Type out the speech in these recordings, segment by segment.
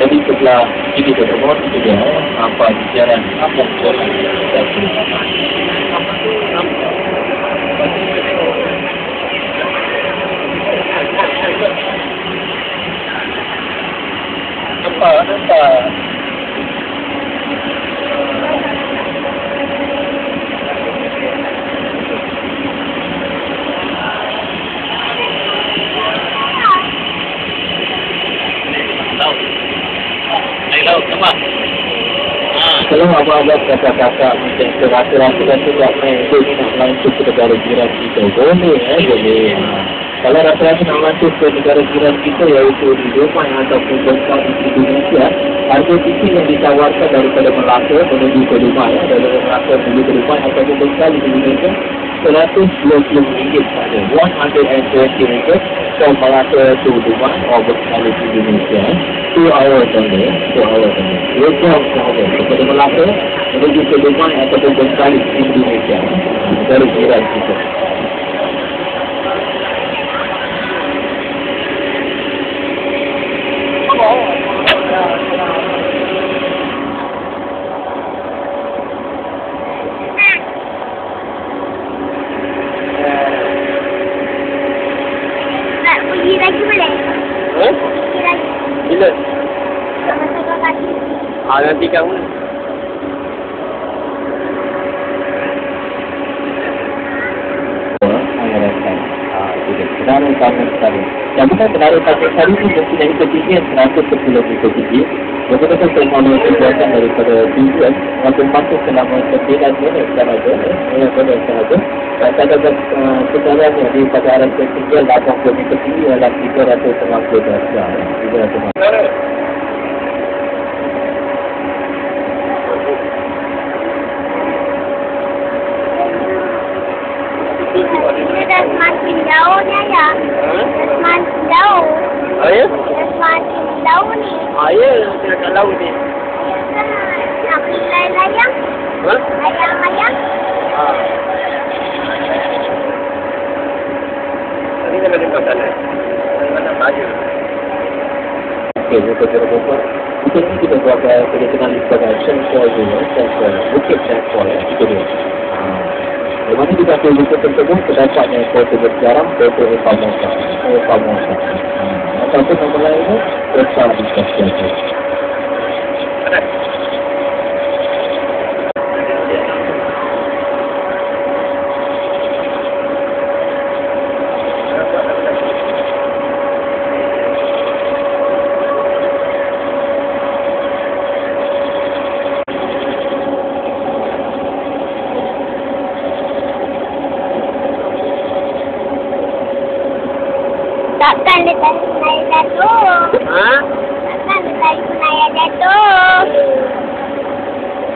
jadi setelah ini bertemu itu dia apa bicara apa bicara Kalau abang-abang kata-kata macam terasa-rasa dan tidak main tu nak langsung ke negara jiran kita. Boleh eh, boleh. Kalau rasa-rasa nak langsung ke negara jiran kita iaitu di Dubai ataupun Bengkak di Indonesia, harga tiket yang ditawarkan daripada Melaka menuju ke Dubai, daripada Melaka menuju ke Dubai ataupun Bengkak di Indonesia, RM120 saja. 120 ringgit from Melaka to Dubai or Bengkak di Indonesia. 2 hours only, 2 hours only. 2 jam sahaja daripada Melaka menuju ke Dubai ataupun Bengkak di Indonesia. Negara jiran kita. Nak pergi lagi boleh? Eh? Pergi lagi. Bila? Tak masuk kaki. Ah, nanti kamu. Kenara Taman Sari. Yang bukan Kenara Taman Sari itu mempunyai ketinggian 110 meter tinggi. Menggunakan teknologi buatan daripada tujuan untuk masuk selama 9 minit sahaja. 9 minit sahaja. Dan kadang sekarang yang di pada arah ketinggian 80 meter tinggi adalah 350 darjah. 350. Dia dah semakin jauhnya ya. Dah semakin jauh. Ayah? Dah semakin jauh ni. Ayah yang kat laut ni. Nak pergi layang-layang. Ha? Layang-layang. Ha. Tadi kena jumpa sana. Mana. Okey, kita ni buat uh, kita kenal sebagai sensor dulu, sensor bukit sensor ya, itu dia. Mana kita bukit tersebut, terdapatnya foto bersejarah, foto Epamosa. Epamosa. Ha. Ataupun nama lainnya, Besar di Takkan dia tarik saya jatuh. Ha? Takkan dia tarik saya jatuh.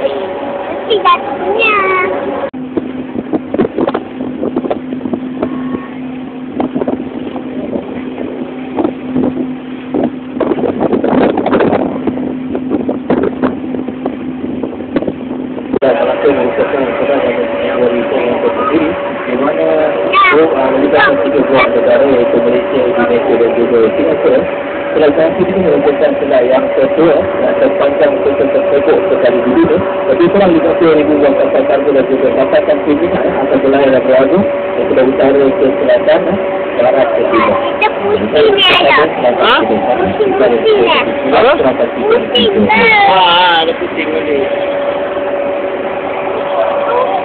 Mesti jatuhnya. dan Melaka merupakan negara yang mempunyai warisan yang tersendiri di mana oh, melibatkan tiga buah negara iaitu Malaysia, Indonesia dan juga Singapura. Kerajaan ini merupakan selat yang kedua yang terpanjang kota tersebut sekali di dunia. Lebih kurang 50,000 buah kapal kargo dan juga kapal kriminal akan berlayar dan berlagu dari utara ke selatan, barat ke timur. Kita pusing ni ayah. Ha? Pusing-pusing eh. Apa? Pusing ke? Ah, ada pusing ni. Oh, tak ni. Oh, tak ni. Eh, mana?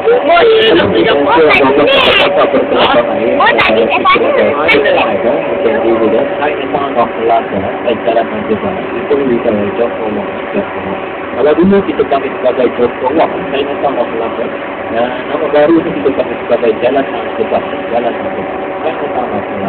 Kalau dulu kita panggil sebagai Joko Wang, saya of Melaka. Dan nama baru kita panggil sebagai Jalan Sang Sebab. Jalan Sang Sebab. Saya datang of Melaka.